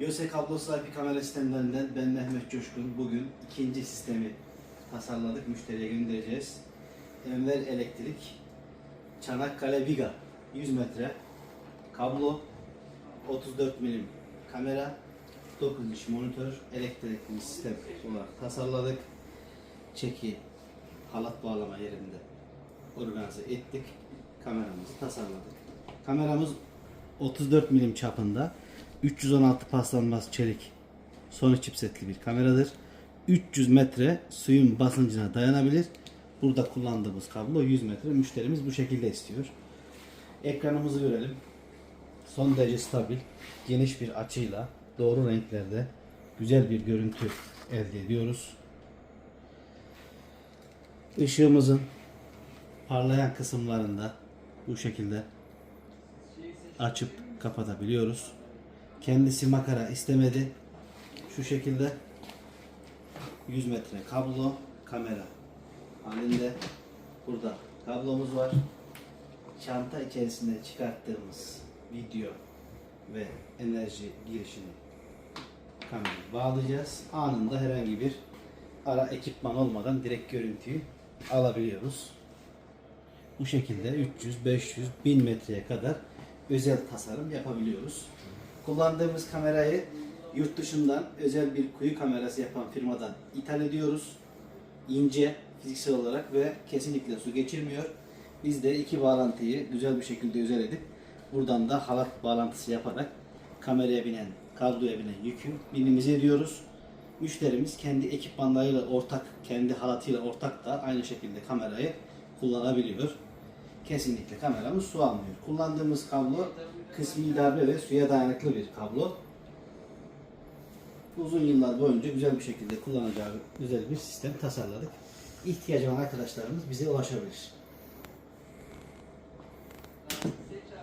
YÖSE kablosuz IP kamera sistemlerinden ben Mehmet Coşkun. Bugün ikinci sistemi tasarladık. Müşteriye göndereceğiz. Enver Elektrik Çanakkale Viga 100 metre kablo 34 milim kamera 9 inç monitör elektrikli sistem olarak tasarladık. Çeki halat bağlama yerinde organize ettik. Kameramızı tasarladık. Kameramız 34 milim çapında 316 paslanmaz çelik Sony chipsetli bir kameradır. 300 metre suyun basıncına dayanabilir. Burada kullandığımız kablo 100 metre. Müşterimiz bu şekilde istiyor. Ekranımızı görelim. Son derece stabil, geniş bir açıyla doğru renklerde güzel bir görüntü elde ediyoruz. Işığımızın parlayan kısımlarında bu şekilde açıp kapatabiliyoruz. Kendisi makara istemedi. Şu şekilde 100 metre kablo, kamera halinde. Burada kablomuz var. Çanta içerisinde çıkarttığımız video ve enerji girişini kameraya bağlayacağız. Anında herhangi bir ara ekipman olmadan direkt görüntüyü alabiliyoruz. Bu şekilde 300, 500, 1000 metreye kadar özel tasarım yapabiliyoruz. Kullandığımız kamerayı yurt dışından özel bir kuyu kamerası yapan firmadan ithal ediyoruz. İnce fiziksel olarak ve kesinlikle su geçirmiyor. Biz de iki bağlantıyı güzel bir şekilde özel edip buradan da halat bağlantısı yaparak kameraya binen, kabloya binen yükü minimize ediyoruz. Müşterimiz kendi ekipmanlarıyla ortak, kendi halatıyla ortak da aynı şekilde kamerayı kullanabiliyor. Kesinlikle kameramız su almıyor. Kullandığımız kablo kısmi darbe ve suya dayanıklı bir kablo. Uzun yıllar boyunca güzel bir şekilde kullanacağı güzel bir sistem tasarladık. İhtiyacı olan arkadaşlarımız bize ulaşabilir.